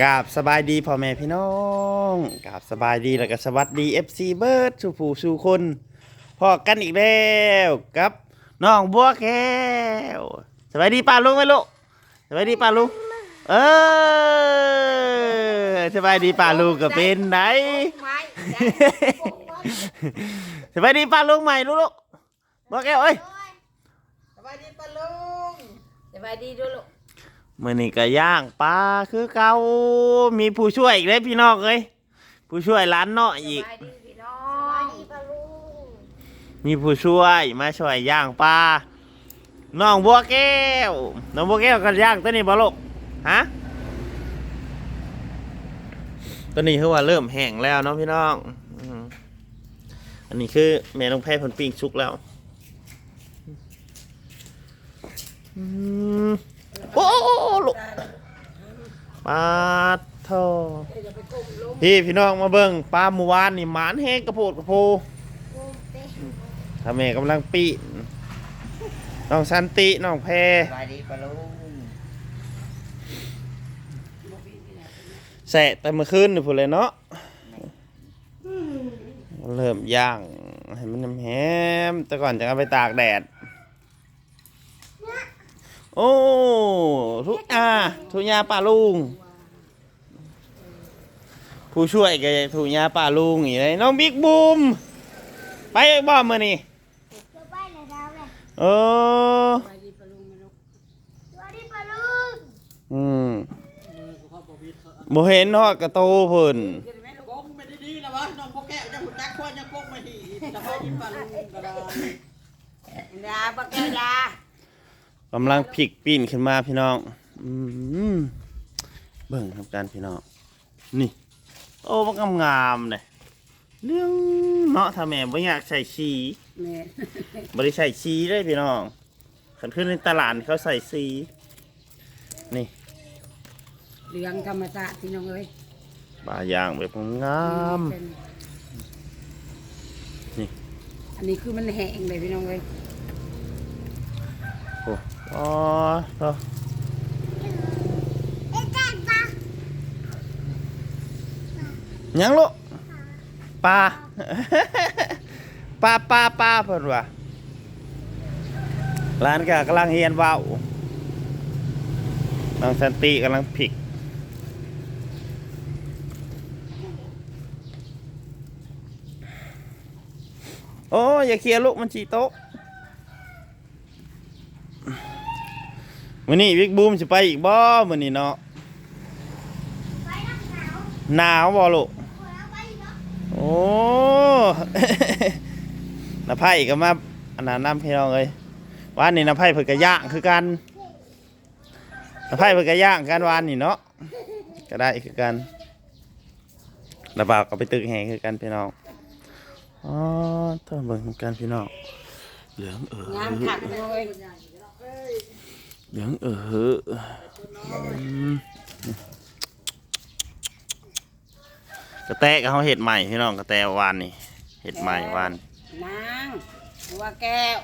กราบสบายดีพ่อแม่พี่น้องกราบสบายดีแล้วก็สวัสดี FC เบิร์ดสู่ผู้สู่คนพอกันอีกแล้วกับน้องบัวแก้วสบายดีป้าลุงไหมลูกสบายดีป้าลุงเออสบายดีป้าลุงก็เป็นไหนไม้สบายดีป้าลุงใหม่ลูกลูกบัวแก้วเอ้ยสบายดีปะลุงสบายดีดูลูก มื่อนี้ก็ย่างปลาคือเก่ามีผู้ช่วยอีกเลยพี่น้องเอ้ยผู้ช่วยร้านเนาะสอีกบายดีพี่น้องมีผู้ช่วยมาช่วยย่างปลาน้องบัวแก้วน้องบัวแก้วก็ย่างตัวนี้บ่ลูกฮะตัวนี้คือว่าเริ่มแห้งแล้วเนาะพี่น้องอืมอันนี้คือแม่น้องแพ้ผลปิ้งชุกแล้วอืม โอ้โอ้โอ้ลูกปลาทอพี่พี่น้องมาเบิ่งปลาเมื่วานนี่หมานแห้งกระโพดกระโพถ้าแม่กำลังปีนน้องสันติน้องแพรแสะแต่เมื่อคืนนี่พูดเลยเนาะเริ่มย่างให้มันแฮมแต่ก่อนจะเอาไปตากแดด โอ้ทุกอาทุกยาป่าลุง ผู้ช่วยก็ทุกยาป่าลุงอีกเลยน้องบิ๊กบูม ไปบ่เมื่อนี่เออสบายดีปะลุงไหมลูกอืมบ่เห็นฮอดกระโตเพิ่นเห็นไหมลูกกงไม่ได้ดีแล้ววะน้องพวกแก้วจะหุ่นจักควรจะกงมาหีสบายดีปะลุงก็ได้ยาบักแก้วยา กำลังพลิกปีนขึ้นมาพี่น้องอืมเบิ่งทำการพี่น้อง นี่ โอ้มันงามๆเลยเรื่องเนาะถ้าแม่บ่อยากใส่ชีแม่บ่ได้ใส่ชีเลยพี่น้องขันขึ้นในตลาดเขาใส่ชีนี่เลี้ยงธรรมชาติพี่น้องเอ้ยปลาย่างแบบงามเป็นนี่ อันนี้คือมันแห้งเลยพี่น้องเอ้ยโอ๋อเนาะยังลูกปลาปลาปลาปลาเพิ่นว่าร้านก็กำลังเฮียนว่าวน้องสันติกำลังผิกโอ้อย่าเคลียร์ลูกมันจีโต๊ะ มื้อนี้วิกบูมสิไปอีกบ่มื้อนี้เนาะหนาวบ่ลูกโอ้น้าไผ่ก็มาอันนั้นน้ำพี่น้องเอ้ยวานนี้น้าไผ่เพิ่นก็ย่างคือกันน้าไผ่เพิ่นก็ย่างกันวานนี่เนาะก็ได้คือกันระบากก็ไปตึกแหงคือกันพี่น้องอ๋อต้องเบิ่งกันพี่น้องเหลืองเอองามขัดพี่น้องเอ้ย เหลืองเอออืมกระแตกับเขาเห็ดใหม่พี่น้องกระแตวานนี่เห็ดใหม่วานนางบัวแก้ว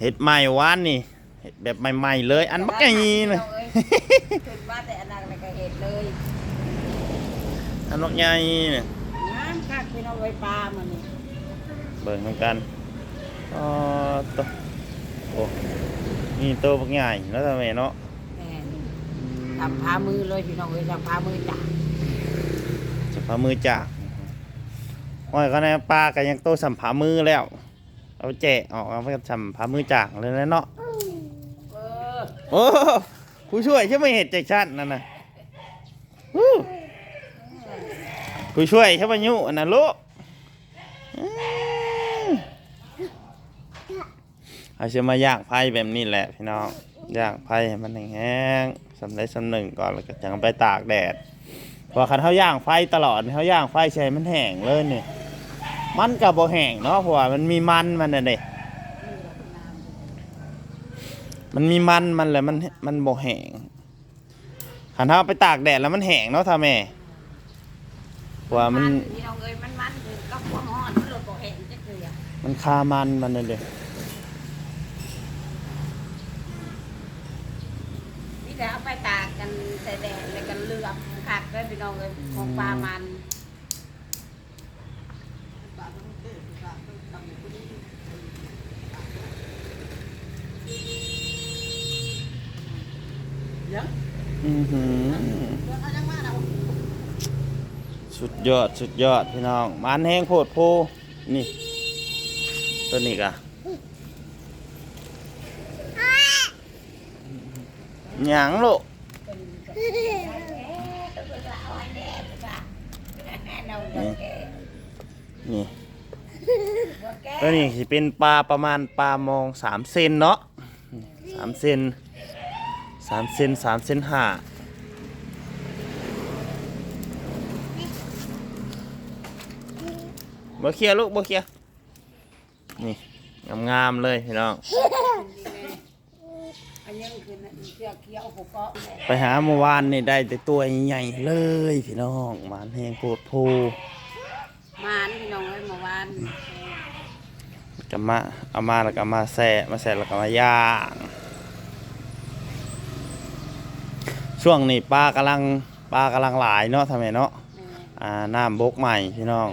เห็ดใหม่วานนี่เห็ดแบบใหม่ๆเลย อันบักไงเลยขึ้นมาแต่อันนั้นก็เห็ดเลยอันบักไงเนี่ยน้ำคักพี่น้องไว้ปลามันนี่เบิ่งเหมือนกันอ๋อตัว โอ้นี่ตัวบักใหญ่แล้วทำไมเนาะแม่นทำพามือเลยพี่น้องเอ้ยทำพามือจ้ะสัมผามือจากห้อยก็ในปลากันยังโตสัมผามือแล้ว เอาแจะออกเอาไปสัมผามือจากเลยนะเนาะ เออโอ้ผู้ช่วยใช่ไหมเห็ดใจชั้นนั่นน่ะฮู้ผู้ช่วยใช่ไหมยุอันนั้นลูกอืม เอาเชื่อมาย่างไผ่แบบนี้แหละพี่น้องย่างไผ่ให้มันแห้งๆสำเร็จสำหนึ่งก่อนแล้วก็จังไปตากแดดเพอคันเขาย่างไฟตลอดเขาย่างไฟใช้มันแห้งเลยเนี่ยมันกับบ่แห้งเนาะเพราะว่ามันมีมันมันน่ะเด็มันมีมันมันแหละมันมันบ่แห้งขันเท้าไปตากแดดแล้วมันแห้งเนาะท่าแม่ว่ามันพี่น้องเอ้ยมันมันคือกับหัวหอนมันหลุดบ่เห็นจักเทื่อมันคามันมันเลยเด้ จะเอาไปตากกันใส่แดดแล้วกันเลือกผักด้วยพี่น้องเลยของปลามันยังอือหือเดี๋ยวเอายังมาเอาสุดยอด สุดยอดพี่น้อง มันแห้งโพดโพนี่ ตัวนี้กะ หยังลูกนี่ตัวนี้สิเป็นปลาประมาณปลามองสามเซนเนาะสามเซนสามเซนสามเซนห้าบ่เคลียลูกบ่เคลียนี่งามๆเลยพี่น้อง อันนี้คือเชือกเขียวหกเกาะไปหาเมื่อวานนี่ได้แต่ตัวใหญ่ๆเลยพี่น้องหมานแหงโพดโพมานพี่น้องเลยเมื่อวานจะมาเอามาแล้วก็มาแส่มาแส่แล้วก็มาย่างช่วงนี้ปลากำลังปลากำลังหลายเนาะทำไมเนาะอ่าน้ำบกใหม่พี่น้อง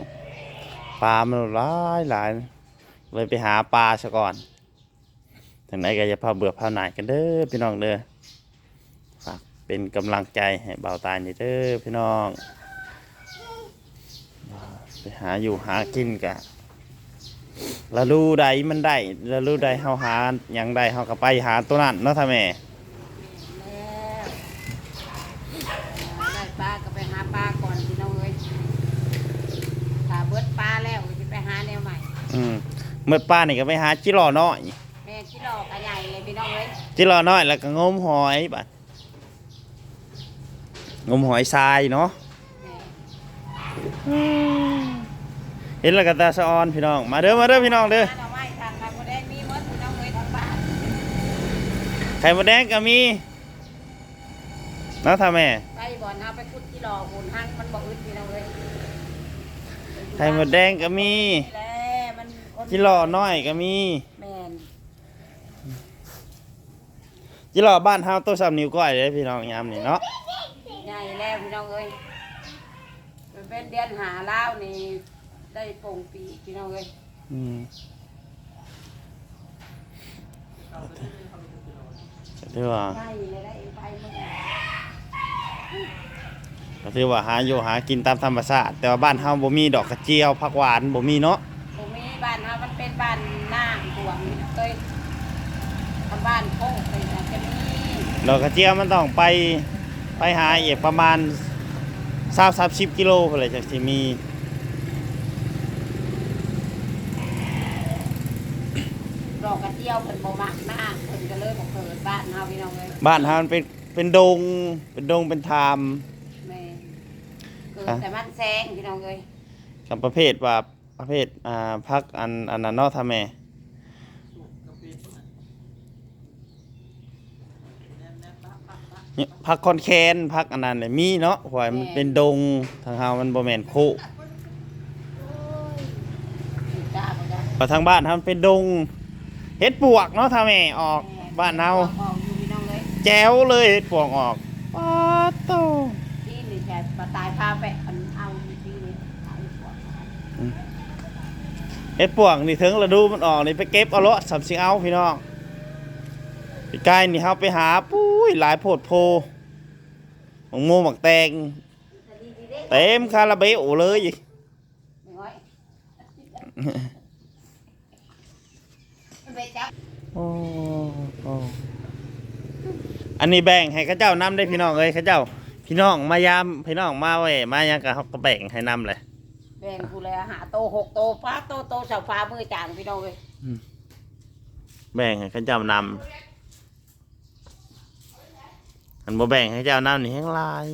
ปลามันหลายหลายเลยไปหาปลาซะก่อน ถึงไหนก็จะพาเบื่อพาหน่ายกันเด้อพี่น้องเด้อฝากเป็นกำลังใจให้เบาตายนี่เด้อพี่น้องไปหาอยู่หากินกะละรู้ใดมันได้ละรู้ใดเฮาหาหยังได้เฮาก็ไปหาตัวนั้นเนาะท่าแม่แล้วได้ปลาก็ไปหาปลาก่อนพี่น้องเลยถ้าเบิดปลาแล้วจะไปหาแนวใหม่ อืมเมื่อป้านี่ก็ไปหาจิรอน้อย น้องเลยจิรอน้อยแล้วก็งมหอยบัดงมหอยทรายเนาะแม่เห็นแล้วก็ตาสะออนพี่น้อง มาเด้อมาเด้อพี่น้องเด้อหาหน่อไม้ทางทางคนแดงมีหมดพี่น้องเลยทางบ้านไข่มดแดงก็มีเนาะท่าแม่ ไปบ่อนเอาไปขุดที่รอบุญห้างมันบ่อึดพี่น้องเลยไข่มดแดงก็มีนี่แหละมันคนจิรอน้อยก็มี แม่นจิรอบ้านเฮาตัวสามนิ้วก้อยเลยพี่น้องยามนี่เนาะใหญ่แล้วพี่น้องเอ้ยเป็นเดือนหาเล้าวนี่ได้โป่งปีพี่น้องเอ้ยอืมก็ถือว่าไปเลยได้ไปหมดก็ถือว่าหาอยู่หากินตามธรรมชาติแต่ว่าบ้านเฮาบ่มีดอกกระเจียวผักหวานบ่มีเนาะตรงนี้บ้านเรามันเป็นบ้านน้ำท่วมเคยทำบ้านโค้งเลยนะจะมี ดอกกระเจียวมันต้องไปไปหาอีกประมาณ20 30กิโลพุ่นแหละจังสิมีดอกกระเจียวเป็นโบมักหน้าเพิ่นก็เลยบอกเกิดบ้านเฮาพี่น้องเลยบ้านเฮามันเป็นเป็นดงเป็นดงเป็นทาม แม่เกิดแต่มันแซงพี่น้องเลยกับประเภทว่าประเภทอ่าพักอันอันนั้นเนาะทำแม่ เนี่ยพักคอนแคนพักอันนั้นเนี่ยมีเนาะเพราะว่ามันเป็นดงทางเฮามันบ่แม่นโคกติดตามกันแต่ทางบ้านเฮามันเป็นดงเฮ็ดปวกเนาะทำแม่ออกบ้านเฮาออกอยู่พี่น้องเลยแจ๋วเลยเฮ็ดปวกออกปาดโตที่นี่แค่มาตายพาไปอันเอาที่นี่เอาอีกก่อนเฮ็ดปวกนี่ถึงฤดูมันออกนี่ไปเก็บเอาเลาะสำสิเอาพี่น้อง พี่กายนี่เฮาไปหาปุ้ยหลายโพดโพหมกโมหมักแตงแต่ดีดีเด้เต็มคาราเบลเลยไม่ไหวไปจับโอ้โอ้อันนี้แบ่งให้เข้าเจ้านำได้พี่น้องเอ้ยเข้าเจ้า พี่น้องมายามพี่น้องมาเว้ยมายังกับเขาก็แบ่งให้นำเลยแบ่งกูเลยหาโตหกโตฟ้าโตโตเสาฟ้ามือจางพี่น้องเลยแบ่งให้เข้าเจ้านำ อันบ่แบ่งให้เจ้านำนี่แห้งหลาย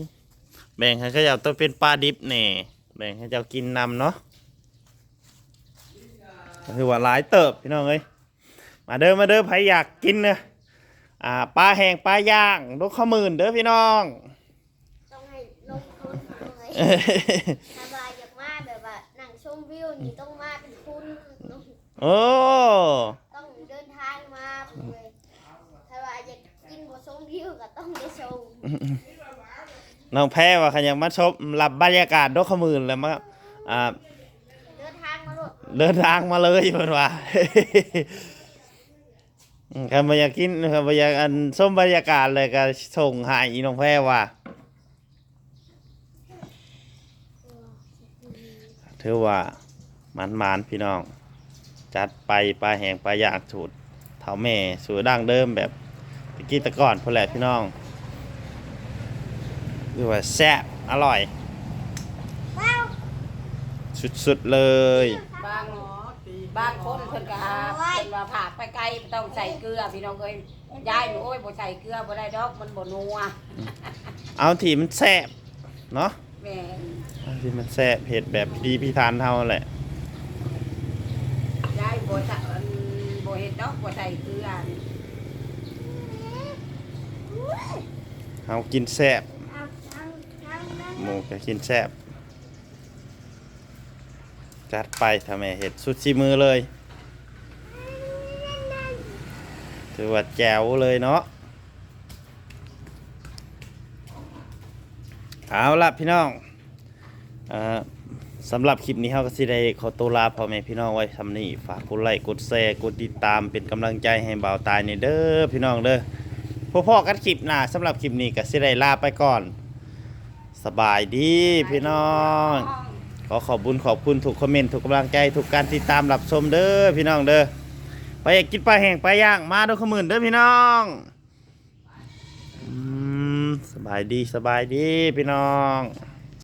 แบ่งให้เข้าเจ้าตัวเป็นปลาดิบแน่แบ่งให้เจ้ากินนำเนาะก็คือว่าหลายเติบพี่น้องเอ้ยมาเด้อมาเด้อใครอยากกินเนอะอ่าปลาแห้งปลาย่างลูกข้าวหมื่นเด้อพี่น้องต้องให้ลงทุนเลยเอ้ยถ้าบายอยากมาแบบว่านั่งชมวิวนี่ต้องมาเป็นคุณต้องโอ้ต้องเดินทางมาเลยถ้า ว่าอยากกินบ่ชมวิวิวก็ต้องได้ชมน้องแพ้ว่าขยังมาชมรับบรรยากาศดอกขมืนแล้วมาอ่าเดินทางมาโลดเดินทางมาเลยเพิ่นว่าอืมครับบ่อยากกินครับบ่อยากอันส้มบรรยากาศเลยก็ส่งให้อีน้องแพ้ว่า ถือว่ามันมานๆพี่น้อง จัดไปปลาแหงปลาย่างสูตรเถาแม่สูตรดั้งเดิมแบบตะ กี้แตะก่อนพุ่นแหละพี่น้องคือว่าแซ่บอร่อยว้าวสุดๆเลย บางหมอตีบางคนเพิ่นก็เพิ่นว่าผากไปไกลต้องใส่เกลือพี่น้องเอ้ยยายหนูโอ้ยบ่ใส่เกลือบ่ได้ดอกมันบ่นัวเอาที่มันแซ่บเนาะแม่นเอาที่มันแซ่บเผ็ดแบบดีพี่ทานเท่าแหละ ยายบ่ใส่อันบ่เฮ็ดดอกบ่ใส่เกลือนี่ เอากินแซ่บหมูก็กินแซ่บจัดไปทำไมเห็ดสุดชีมือเลย ถือว่าแจ๋วเลยเนาะเอาละพี่น้องอสำหรับคลิปนี้เราก็สิได้ขอตัวลาพ่อแม่พี่น้องไว้ทำนี่ฝากกดไลค์กดแชร์กดติดตามเป็นกำลังใจให้บ่าวตายในเด้อพี่น้องเด้อ พวกพ่อกันคลิปหน้าสำหรับคลิปนี้ก็สิได้ลาไปก่อน สบายดีพี่น้อง ขอขอบคุญขอบคุณทุกคอมเมนต์ทุกกำลังใจทุกการติดตามรับชมเด้อพี่น้องเด้อไปอยากกินปลาแห้งปลาย่างมาด้วยขมื่นเด้อพี่น้องอืมสบายดีสบายดีพี่น้อง